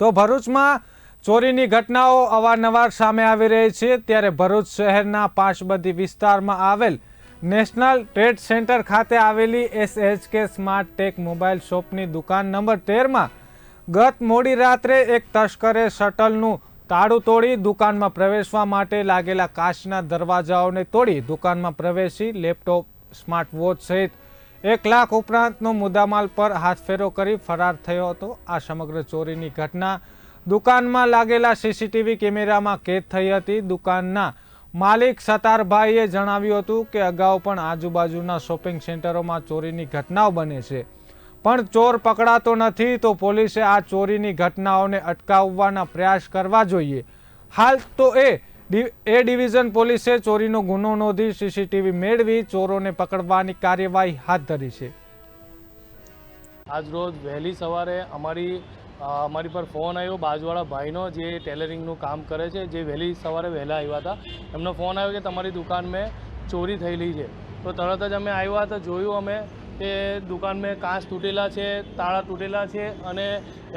તો ભરૂચમાં ચોરીની ઘટનાઓ અવારનવાર સામે આવી રહી છે. ત્યારે ભરૂચ શહેરના પાંચબદી વિસ્તારમાં આવેલ નેશનલ ટ્રેડ સેન્ટર ખાતે આવેલી એસએચકે સ્માર્ટ ટેક મોબાઈલ શોપની દુકાન નંબર તેરમાં ગત મોડી રાત્રે એક તસ્કરે શટલનું તાળું તોડી દુકાનમાં પ્રવેશવા માટે લાગેલા કાચના દરવાજાઓને તોડી દુકાનમાં પ્રવેશી લેપટોપ, સ્માર્ટ વોચ સહિત એક લાખ ઉપરાંતનો મુદ્દામાલ પર હાથફેરો કરી ફરાર થયો હતો. આ સમગ્ર ચોરીની ઘટના દુકાનમાં લાગેલા સીસીટીવી કેમેરામાં કેદ થઈ હતી. દુકાનના માલિક સતારભાઈએ જણાવ્યું હતું કે અગાઉ પણ આજુબાજુના શોપિંગ સેન્ટરોમાં ચોરીની ઘટનાઓ બને છે. પણ ચોર પકડાતો નથી તો પોલીસે આ ચોરીની ઘટનાઓને અટકાવવાના પ્રયાસ કરવા જોઈએ. હાલ તો એ એ ડિવિઝન પોલીસે ચોરીનો ગુનો નોંધી સીસીટીવી મેળવી ચોરોને પકડવાની કાર્યવાહી હાથ ધરી છે. આજ રોજ વહેલી સવારે અમારી અમારી પર ફોન આવ્યો. બાજુવાળા ભાઈનો જે ટેલરિંગનું કામ કરે છે, જે વહેલી સવારે વહેલા આવ્યા હતા, એમનો ફોન આવ્યો કે તમારી દુકાન મેં ચોરી થયેલી છે. તો તરત જ અમે આવ્યા તો જોયું અમે કે દુકાનમાં કાચ તૂટેલા છે, તાળા તૂટેલા છે અને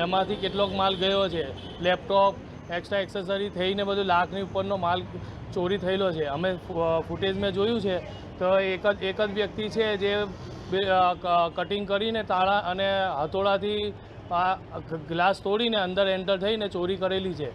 એમાંથી કેટલોક માલ ગયો છે. લેપટોપ એક્સ્ટ્રા એક્સેસરી થઈને બધું લાખની ઉપરનો માલ ચોરી થયેલો છે. અમે ફૂટેજ ફૂટેજમાં જોયું છે. તો એક જ એક જ વ્યક્તિ છે જે કટિંગ કરીને તાળા અને હથોડાથી, આ ગ્લાસ તોડીને અંદર એન્ટર થઈને ચોરી કરેલી છે.